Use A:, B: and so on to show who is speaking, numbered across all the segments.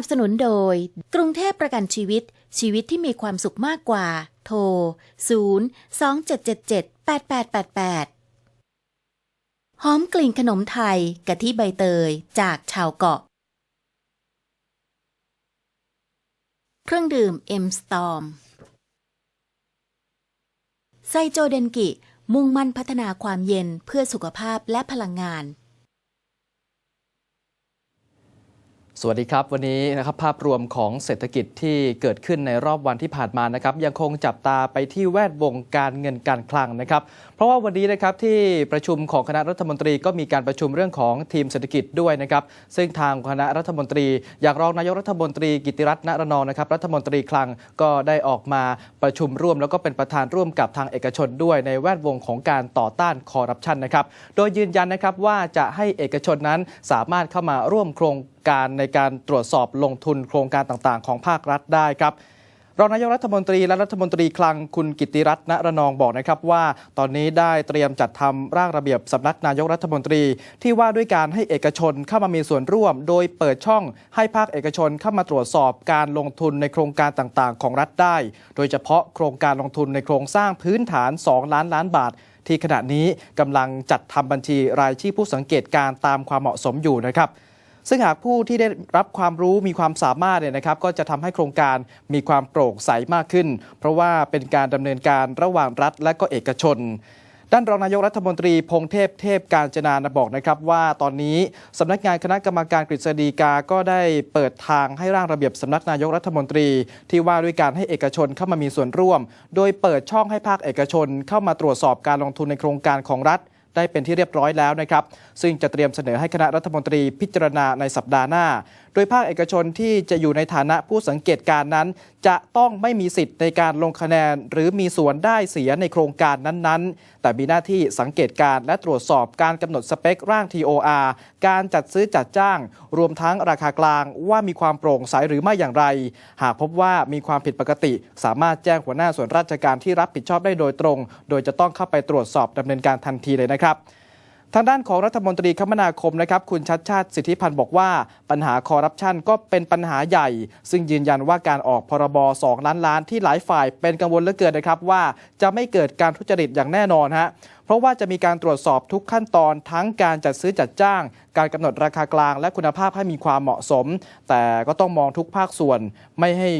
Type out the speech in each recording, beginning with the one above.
A: นับสนุนโดย กรุงเทพประกันชีวิต ชีวิตที่มีความสุขมากกว่า โทร 0 2 7 7 7 8 8 8 8 หอมกลิ่นขนมไทยกะทิใบเตยจากชาวเกาะ เครื่องดื่ม M Storm ไซโจเดนกิ มุ่งมั่นพัฒนาความเย็นเพื่อสุขภาพและพลังงาน
B: สวัสดีครับ วันนี้นะครับภาพรวมของเศรษฐกิจที่เกิดขึ้นในรอบวันที่ผ่านมานะครับยังคงจับตาไปที่แวดวงการเงินการคลังนะครับเพราะว่าวันนี้นะครับที่ประชุมของคณะรัฐมนตรีก็มีการประชุมเรื่องของทีมเศรษฐกิจด้วยนะครับซึ่งทางคณะรัฐมนตรี อย่างรองนายกรัฐมนตรีกิติรัตน์ณรนองนะครับรัฐมนตรีคลังก็ได้ออกมาประชุมร่วม แล้วก็เป็นประธานร่วมกับทางเอกชนด้วย ในแวดวงของการต่อต้านคอร์รัปชันนะครับโดยยืนยันนะครับว่าจะให้เอกชนนั้นสามารถเข้ามาร่วมโครงการในการตรวจสอบลงทุนโครงการต่างๆ ของภาครัฐได้ครับรองนายกรัฐมนตรีและรัฐมนตรีคลังคุณกิติรัตน์ณระนองบอกนะครับว่า ตอนนี้ได้เตรียมจัดทำร่างระเบียบสำนักนายกรัฐมนตรี ที่ว่าด้วยการให้เอกชนเข้ามามีส่วนร่วม โดยเปิดช่องให้ภาคเอกชนเข้ามาตรวจสอบการลงทุนในโครงการต่างๆ ของรัฐได้ โดยเฉพาะโครงการลงทุนในโครงสร้างพื้นฐาน 2 ล้านล้านบาท ที่ขณะนี้กำลังจัดทำบัญชีรายชื่อผู้สังเกตการณ์ตามความเหมาะสมอยู่นะครับ ซึ่งหากผู้ที่ได้รับความรู้มีความสามารถเนี่ยนะครับ ก็จะทำให้โครงการมีความโปร่งใสมากขึ้น เพราะว่าเป็นการดำเนินการระหว่างรัฐและก็เอกชนด้านรองนายกรัฐมนตรีพงเทพเทพการจนานบอกนะครับว่าตอนนี้สำนักงานคณะกรรมการกฤษฎีกาก็ได้เปิดทางให้ร่างระเบียบสำนักนายกรัฐมนตรี ที่ว่าด้วยการให้เอกชนเข้ามามีส่วนร่วม โดยเปิดช่องให้ภาคเอกชนเข้ามาตรวจสอบการลงทุนในโครงการของรัฐ ได้เป็นที่เรียบร้อยแล้วนะครับ ซึ่งจะเตรียมเสนอให้คณะรัฐมนตรีพิจารณาในสัปดาห์หน้าโดยภาคเอกชนที่จะอยู่ในฐานะผู้สังเกตการณ์นั้น จะต้องไม่มีสิทธิ์ในการลงคะแนน หรือมีส่วนได้เสียในโครงการนั้นๆ แต่มีหน้าที่สังเกตการณ์และตรวจสอบการกำหนดสเปคร่าง TOR การจัดซื้อจัดจ้าง รวมทั้งราคากลางว่ามีความโปร่งใสหรือไม่อย่างไร หากพบว่ามีความผิดปกติ สามารถแจ้งหัวหน้าส่วนราชการที่รับผิดชอบได้โดยตรง โดยจะต้องเข้าไปตรวจสอบดำเนินการทันทีเลยนะครับ ทางด้านของรัฐมนตรีคมนาคมนะครับคุณชัดชาติสิทธิพันธ์บอกว่า ปัญหาคอร์รัปชันก็เป็นปัญหาใหญ่ ซึ่งยืนยันว่าการออกพรบ 2 ล้านล้านที่หลายฝ่ายเป็นกังวลเหลือเกินนะครับว่าจะไม่เกิดการทุจริตอย่างแน่นอนฮะเพราะว่าจะมีการตรวจสอบทุกขั้นตอนทั้งการจัดซื้อจัดจ้าง การกำหนดราคากลางและคุณภาพให้มีความเหมาะสม แต่ก็ต้องมองทุกภาคส่วนไม่ให้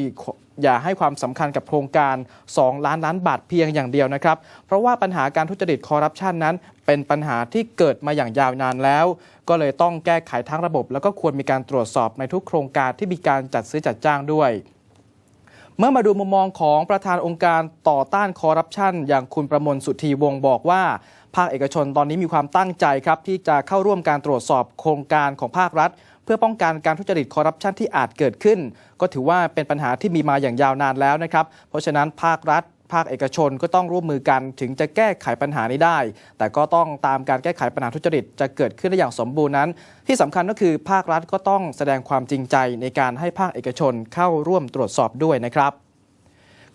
B: อย่าให้ความสำคัญกับโครงการ 2 ล้านล้านบาทเพียงอย่างเดียวนะครับ เพราะว่าปัญหาการทุจริตคอร์รัปชันนั้น เป็นปัญหาที่เกิดมาอย่างยาวนานแล้ว ก็เลยต้องแก้ไขทั้งระบบ แล้วก็ควรมีการตรวจสอบในทุกโครงการที่มีการจัดซื้อจัดจ้างด้วยเมื่อมาดูมุมมองของประธานองค์การต่อต้านคอร์รัปชันอย่างคุณประมวลสุธีวงบอกว่า ภาคเอกชนตอนนี้มีความตั้งใจครับ ที่จะเข้าร่วมการตรวจสอบโครงการของภาครัฐ พื่อป้องกันการทุจริตคอร์รัปชันที่อาจเกิดขึ้น ก็ถือว่าเป็นปัญหาที่มีมาอย่างยาวนานแล้วนะครับ เพราะฉะนั้นภาครัฐภาคเอกชนก็ต้องร่วมมือกันถึงจะแก้ไขปัญหานี้ได้ แต่ก็ต้องตามการแก้ไขปัญหาทุจริตจะเกิดขึ้นได้อย่างสมบูรณ์นั้น ที่สำคัญก็คือภาครัฐก็ต้องแสดงความจริงใจในการให้ภาคเอกชนเข้าร่วมตรวจสอบด้วยนะครับ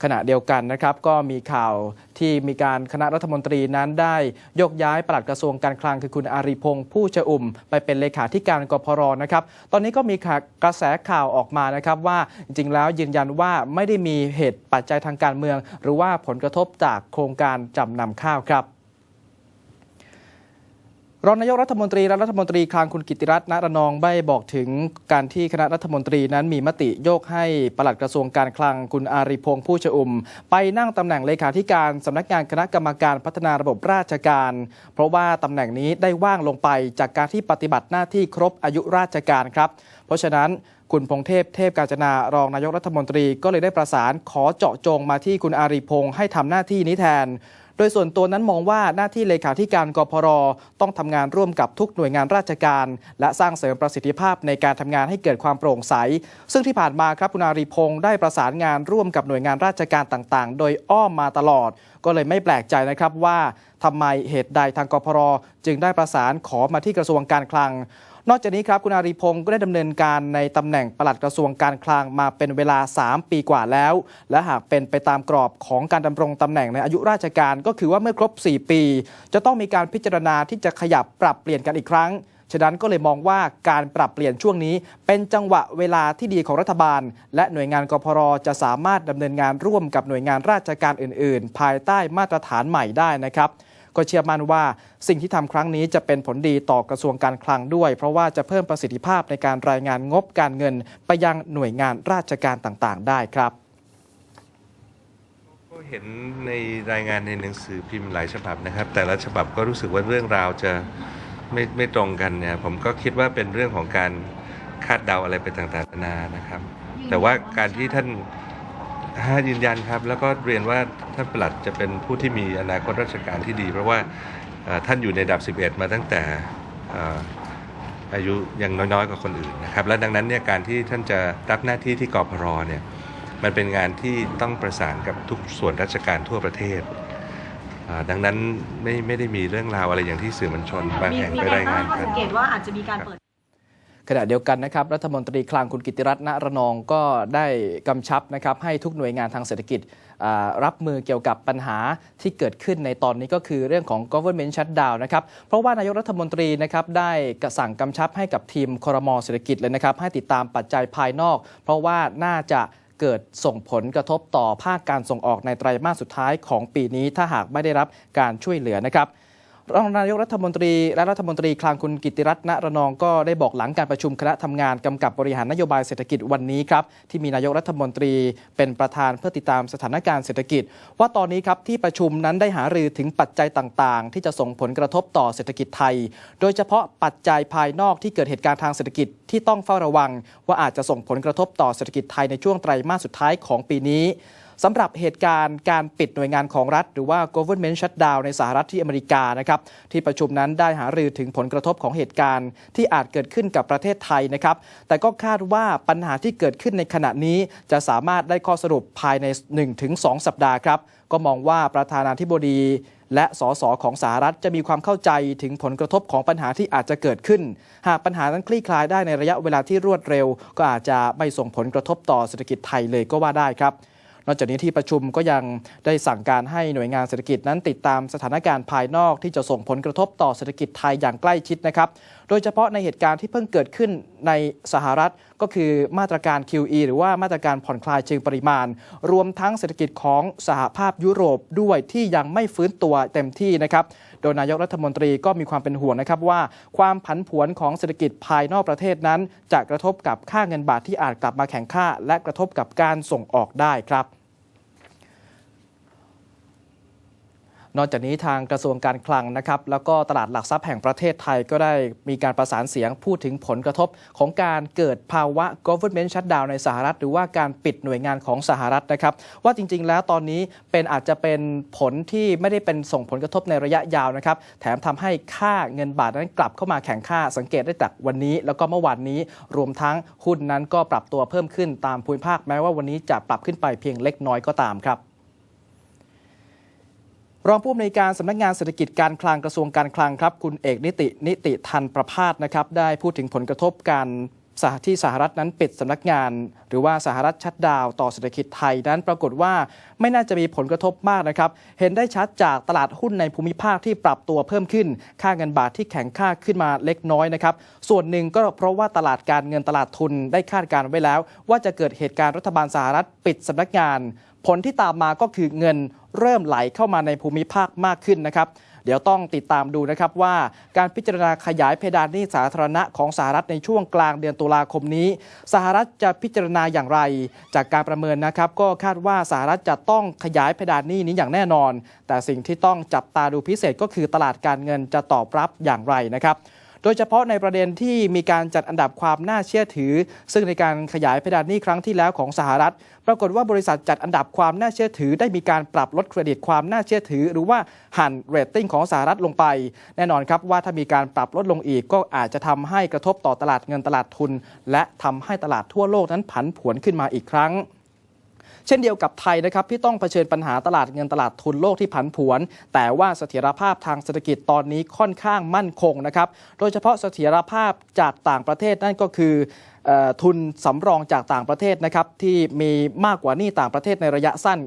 B: ขณะเดียวกันนะครับก็มีข่าวที่มีการคณะรัฐมนตรีนั้นได้ยกย้ายปลัดกระทรวงการคลังคือคุณอารีพงศ์ผู้ชอุ่ม ไปเป็นเลขาธิการกพรนะครับ ตอนนี้ก็มีกระแสข่าวออกมานะครับว่าจริงๆแล้วยืนยันว่าไม่ได้มีเหตุปัจจัยทางการเมือง หรือว่าผลกระทบจากโครงการจำนำข้าวครับ รองนายกรัฐมนตรีและรัฐมนตรีคลังคุณกิติรัตน์ณระนองได้บอกถึงการที่คณะรัฐมนตรีนั้นมีมติโยกให้ปลัดกระทรวงการคลังคุณอารีพงษ์ผู้ชอุ่ม ไปนั่งตำแหน่งเลขาธิการสำนักงานคณะกรรมการพัฒนาระบบราชการ เพราะว่าตำแหน่งนี้ได้ว่างลงไปจากการที่ปฏิบัติหน้าที่ครบอายุราชการครับ เพราะฉะนั้นคุณพงเทพเทพกาญจนารองนายกรัฐมนตรีก็เลยได้ประสานขอเจาะจงมาที่คุณอารีพงษ์ให้ทำหน้าที่นี้แทน โดยส่วนตัวนั้นมองว่าหน้าที่เลขาธิการกพรต้องทำงานร่วมกับทุกหน่วยงานราชการ และสร้างเสริมประสิทธิภาพในการทำงานให้เกิดความโปร่งใส ซึ่งที่ผ่านมาครับคุณอารีพงษ์ได้ประสานงานร่วมกับหน่วยงานราชการต่างๆ โดยอ้อมมาตลอด ก็เลยไม่แปลกใจนะครับว่าทำไมเหตุใดทางกพรจึงได้ประสานขอมาที่กระทรวงการคลัง นอกจากนี้ครับคุณอารีพงศ์ก็ได้ดำเนินการในตำแหน่งปลัดกระทรวงการคลังมาเป็นเวลา 3 ปีกว่าแล้ว และหากเป็นไปตามกรอบของการดำรงตำแหน่งในอายุราชการก็คือว่าเมื่อครบ 4 ปี จะต้องมีการพิจารณาที่จะขยับปรับเปลี่ยนกันอีกครั้งฉะนั้นก็เลยมองว่าการปรับเปลี่ยนช่วงนี้ เป็นจังหวะเวลาที่ดีของรัฐบาล และหน่วยงานกพรจะสามารถดำเนินงานร่วมกับหน่วยงานราชการอื่น ๆ ภายใต้มาตรฐานใหม่ได้นะครับ ก็เชื่อมั่นว่าสิ่งที่ทำครั้งนี้จะเป็นผลดีต่อกระทรวงการคลังด้วย เพราะว่าจะเพิ่มประสิทธิภาพในการรายงานงบการเงิน ไปยังหน่วยงานราชการต่างๆ ได้ครับ
C: ก็เห็นในรายงานในหนังสือพิมพ์หลายฉบับนะครับ แต่ละฉบับก็รู้สึกว่าเรื่องราวจะไม่ไม่ตรงกันเนี่ยผมก็คิดว่าเป็นเรื่องของการคาดเดาอะไรไปต่างๆนานานะครับ แต่ว่าการที่ท่าน ห้ายืนยันครับ แล้วก็เรียนว่าท่านปลัดจะเป็นผู้ที่มีอนาคตราชการที่ดี เพราะว่าท่านอยู่ในดับ 11 มาตั้งแต่ออายุยังน้อยๆกว่าคนอื่นนะครับ และดังนั้นเนี่ยการที่ท่านจะรับหน้าที่ที่กพรเนี่ยมันเป็นงานที่ต้องประสานกับทุกส่วนราชการทั่วประเทศ ดังนั้นไม่ไม่ได้มีเรื่องราวอะไรอย่างที่สื่อมวลชนบางแห่งไป
D: การา
C: ยงานกั
D: สั
C: น
D: งเกตว่าอาจจะมีการเปิด
B: ขณะเดียวกันนะครับรัฐมนตรีคลังคุณกิติรัตน์ณระนองก็ได้กำชับนะครับให้ทุกหน่วยงานทางเศรษฐกิจรับมือเกี่ยวกับปัญหาที่เกิดขึ้นในตอนนี้ก็คือเรื่องของ government shutdown นะครับ เพราะว่านายกรัฐมนตรีนะครับได้กระสั่งกำชับให้กับทีมครมเศรษฐกิจเลยนะครับ ให้ติดตามปัจจัยภายนอก เพราะว่าน่าจะเกิดส่งผลกระทบต่อภาคการส่งออกในไตรมาสสุดท้ายของปีนี้ถ้าหากไม่ได้รับการช่วยเหลือนะครับ รองนายกรัฐมนตรีและรัฐมนตรีคลังคุณกิติรัตน์ณระนองก็ได้บอกหลังการประชุมคณะทำงานกำกับบริหารนโยบายเศรษฐกิจวันนี้ครับที่มีนายกรัฐมนตรีเป็นประธานเพื่อติดตามสถานการณ์เศรษฐกิจ ว่าตอนนี้ครับที่ประชุมนั้นได้หารือถึงปัจจัยต่างๆ ที่จะส่งผลกระทบต่อเศรษฐกิจไทย โดยเฉพาะปัจจัยภายนอกที่เกิดเหตุการณ์ทางเศรษฐกิจที่ต้องเฝ้าระวัง ว่าอาจจะส่งผลกระทบต่อเศรษฐกิจไทยในช่วงไตรมาสสุดท้ายของปีนี้ สำหรับเหตุการณ์การปิดหน่วยงานของรัฐ หรือว่า government shutdown ในสหรัฐที่อเมริกานะครับที่ประชุมนั้นได้หารือถึงผลกระทบของเหตุการณ์ที่อาจเกิดขึ้นกับประเทศไทยนะครับแต่ก็คาดว่าปัญหาที่เกิดขึ้นในขณะนี้ จะสามารถได้ข้อสรุปภายใน 1-2 สัปดาห์ครับก็มองว่าประธานาธิบดีและสสของสหรัฐจะมีความเข้าใจถึงผลกระทบของปัญหาที่อาจจะเกิดขึ้น หากปัญหานั้นคลี่คลายได้ในระยะเวลาที่รวดเร็ว ก็อาจจะไม่ส่งผลกระทบต่อเศรษฐกิจไทยเลยก็ว่าได้ครับ นอกจากนี้ที่ประชุมก็ยังได้สั่งการให้หน่วยงานเศรษฐกิจนั้นติดตามสถานการณ์ภายนอกที่จะส่งผลกระทบต่อเศรษฐกิจไทยอย่างใกล้ชิดนะครับ โดยเฉพาะในเหตุการณ์ที่เพิ่งเกิดขึ้นในสหรัฐก็คือมาตรการ QE หรือว่ามาตรการผ่อนคลายเชิงปริมาณ รวมทั้งเศรษฐกิจของสหภาพยุโรปด้วยที่ยังไม่ฟื้นตัวเต็มที่นะครับ โดยนายกรัฐมนตรีก็มีความเป็นห่วงนะครับว่า ความผันผวนของเศรษฐกิจภายนอกประเทศนั้น จะกระทบกับค่าเงินบาทที่อาจกลับมาแข็งค่า และกระทบกับการส่งออกได้ครับ นอกจากนี้ทางกระทรวงการคลังนะครับแล้วก็ตลาดหลักทรัพย์แห่งประเทศไทยก็ได้มีการประสานเสียงพูดถึงผลกระทบของการเกิดภาวะ government shutdown ในสหรัฐ หรือว่าการปิดหน่วยงานของสหรัฐนะครับ ว่าจริงๆ แล้วตอนนี้เป็นอาจจะเป็นผลที่ไม่ได้เป็นส่งผลกระทบในระยะยาวนะครับแถมทำให้ค่าเงินบาทนั้นกลับเข้ามาแข็งค่าสังเกตได้จากวันนี้ แล้วก็เมื่อวานนี้รวมทั้งหุ้นนั้นก็ปรับตัวเพิ่มขึ้นตามภูมิภาคแม้ว่าวันนี้จะปรับขึ้นไปเพียงเล็กน้อยก็ตามครับ รองผู้อำนวยการสำนักงานเศรษฐกิจการคลังกระทรวงการคลังครับ คุณเอกนิตินิติทันประพาสนะครับได้พูดถึงผลกระทบการสหที่สหรัฐนั้นปิดสำนักงาน หรือว่าสหรัฐชัดดาวต่อเศรษฐกิจไทยนั้นปรากฏว่าไม่น่าจะมีผลกระทบมากนะครับ เห็นได้ชัดจากตลาดหุ้นในภูมิภาคที่ปรับตัวเพิ่มขึ้น ค่าเงินบาทที่แข็งค่าขึ้นมาเล็กน้อยนะครับ ส่วนหนึ่งก็เพราะว่าตลาดการเงินตลาดทุนได้คาดการณ์ไว้แล้ว ว่าจะเกิดเหตุการณ์รัฐบาลสหรัฐปิดสำนักงาน ผลที่ตามมาก็คือเงิน เริ่มไหลเข้ามาในภูมิภาคมากขึ้นนะครับเดี๋ยวต้องติดตามดูนะครับว่าการพิจารณาขยายเพดานหนี้สาธารณะของสหรัฐในช่วงกลางเดือนตุลาคมนี้ สหรัฐจะพิจารณาอย่างไร จากการประเมินนะครับ ก็คาดว่าสหรัฐจะต้องขยายเพดานหนี้นี้อย่างแน่นอน แต่สิ่งที่ต้องจับตาดูพิเศษก็คือตลาดการเงินจะตอบรับอย่างไรนะครับ โดยเฉพาะในประเด็นที่มีการจัดอันดับความน่าเชื่อถือ ซึ่งในการขยายเพดานหนี้ครั้งที่แล้วของสหรัฐ ปรากฏว่าบริษัทจัดอันดับความน่าเชื่อถือ ได้มีการปรับลดเครดิตความน่าเชื่อถือ หรือว่าหั่นเรตติ้งของสหรัฐลงไป แน่นอนครับว่าถ้ามีการปรับลดลงอีกก็อาจจะทำให้กระทบต่อตลาดเงินตลาดทุน และทำให้ตลาดทั่วโลกนั้นผันผวนขึ้นมาอีกครั้ง เช่นเดียวกับไทยนะครับที่ต้องเผชิญปัญหาตลาดเงินตลาดทุนโลกที่ผันผวน แต่ว่าเสถียรภาพทางเศรษฐกิจตอนนี้ค่อนข้างมั่นคงนะครับโดยเฉพาะเสถียรภาพจากต่างประเทศนั่นก็คือทุนสำรองจากต่างประเทศนะครับที่มีมากกว่านี้ต่างประเทศในระยะสั้น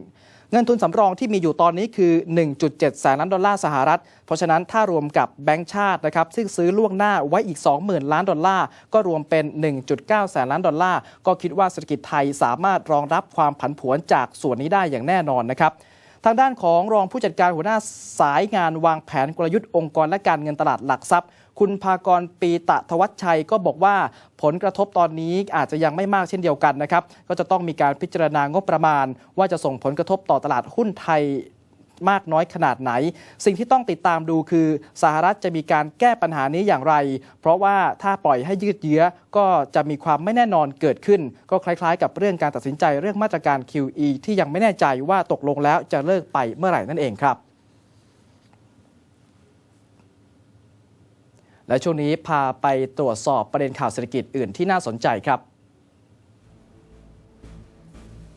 B: เงินทุนสำรองที่มีอยู่ตอนนี้คือ 1.7 แสนล้านดอลลาร์สหรัฐ เพราะฉะนั้นถ้ารวมกับแบงก์ชาตินะครับซึ่งซื้อล่วงหน้าไว้อีก 20,000 ล้านดอลลาร์ ก็รวมเป็น 1.9 แสนล้านดอลลาร์ ก็คิดว่าเศรษฐกิจไทยสามารถรองรับความผันผวนจากส่วนนี้ได้อย่างแน่นอนนะครับทางด้านของรองผู้จัดการหัวหน้าสายงานวางแผนกลยุทธ์องค์กรและการเงินตลาดหลักทรัพย์ คุณภากรปีตะทวัชชัยก็บอกว่าผลกระทบตอนนี้อาจจะยังไม่มากเช่นเดียวกันนะครับ ก็จะต้องมีการพิจารณางบประมาณ ว่าจะส่งผลกระทบต่อตลาดหุ้นไทยมากน้อยขนาดไหน สิ่งที่ต้องติดตามดูคือสหรัฐจะมีการแก้ปัญหานี้อย่างไร เพราะว่าถ้าปล่อยให้ยืดเยื้อก็จะมีความไม่แน่นอนเกิดขึ้น ก็คล้ายๆ กับเรื่องการตัดสินใจเรื่องมาตรการ QE ที่ยังไม่แน่ใจว่าตกลงแล้วจะเลิกไปเมื่อไหร่นั่นเองครับ และช่วงนี้พาไปตรวจสอบประเด็นข่าวเศรษฐกิจอื่นที่น่าสนใจครับ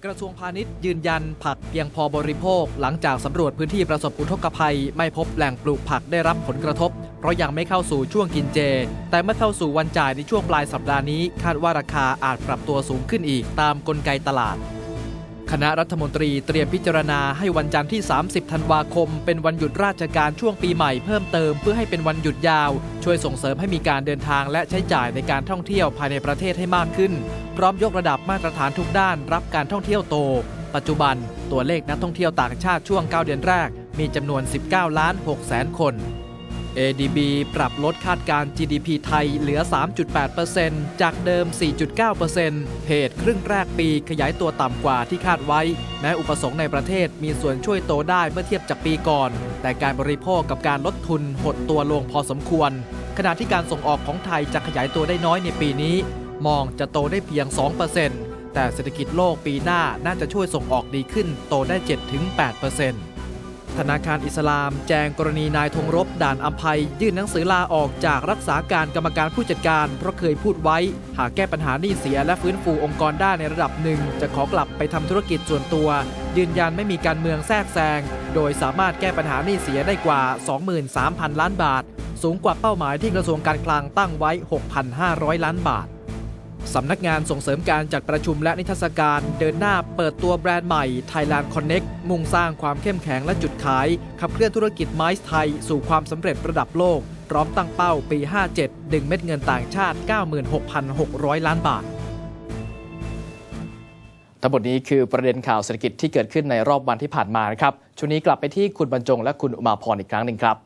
B: กระทรวงพาณิชย์ยืนยันผักเพียงพอบริโภค หลังจากสำรวจพื้นที่ประสบอุทกภัย ไม่พบแหล่งปลูกผักได้รับผลกระทบ เพราะยังไม่เข้าสู่ช่วงกินเจ แต่เมื่อเข้าสู่วันจ่ายในช่วงปลายสัปดาห์นี้ คาดว่าราคาอาจปรับตัวสูงขึ้นอีกตามกลไกตลาด คณะรัฐมนตรีเตรียมพิจารณาให้วันจันทร์ที่ 30 ธันวาคม เป็นวันหยุดราชการช่วงปีใหม่เพิ่มเติมเพื่อให้เป็นวันหยุดยาว ช่วยส่งเสริมให้มีการเดินทางและใช้จ่ายในการท่องเที่ยวภายในประเทศให้มากขึ้น พร้อมยกระดับมาตรฐานทุกด้านรับการท่องเที่ยวโต ปัจจุบันตัวเลขนักท่องเที่ยวต่างชาติช่วง 9 เดือนแรก มีจำนวน 19 ล้าน 6 แสนคน ADB ปรับลดคาดการ GDP ไทยเหลือ 3.8%จากเดิม 4.9%เหตุครึ่งแรกปีขยายตัวต่ำกว่าที่คาดไว้ แม้อุปสงค์ในประเทศมีส่วนช่วยโตได้เมื่อเทียบจากปีก่อน แต่การบริโภคกับการลดทุนหดตัวลงพอสมควร ขณะที่การส่งออกของไทยจะขยายตัวได้น้อยในปีนี้ มองจะโตได้เพียง 2%แต่เศรษฐกิจโลกปีหน้าน่าจะช่วยส่งออกดีขึ้นโตได้ 7-8% ธนาคารอิสลาม แจงกรณีนายธงรบ ด่านอัมภัย ยื่นหนังสือลาออกจากรักษาการกรรมการผู้จัดการ เพราะเคยพูดไว้ หากแก้ปัญหาหนี้เสียและฟื้นฟูองค์กรได้ในระดับหนึ่ง จะขอกลับไปทำธุรกิจส่วนตัว ยืนยันไม่มีการเมืองแทรกแซง โดยสามารถแก้ปัญหาหนี้เสียได้กว่า 23,000 ล้านบาท สูงกว่าเป้าหมายที่กระทรวงการคลังตั้งไว้ 6,500 ล้านบาท สำนักงานส่งเสริมการจัดประชุมและนิทรรศการเดินหน้าเปิดตัวแบรนด์ใหม่ Thailand Connect มุ่งสร้างความเข้มแข็งและจุดขาย ขับเคลื่อนธุรกิจไม้ไทย สู่ความสำเร็จระดับโลก พร้อมตั้งเป้าปี 57 ดึงเม็ดเงินต่างชาติ 96,600 ล้านบาท ทั้งหมดนี้คือประเด็นข่าวเศรษฐกิจที่เกิดขึ้นในรอบวันที่ผ่านมานะครับช่วงนี้กลับไปที่คุณบรรจงและคุณอุมาพรอีกครั้งหนึ่งครับ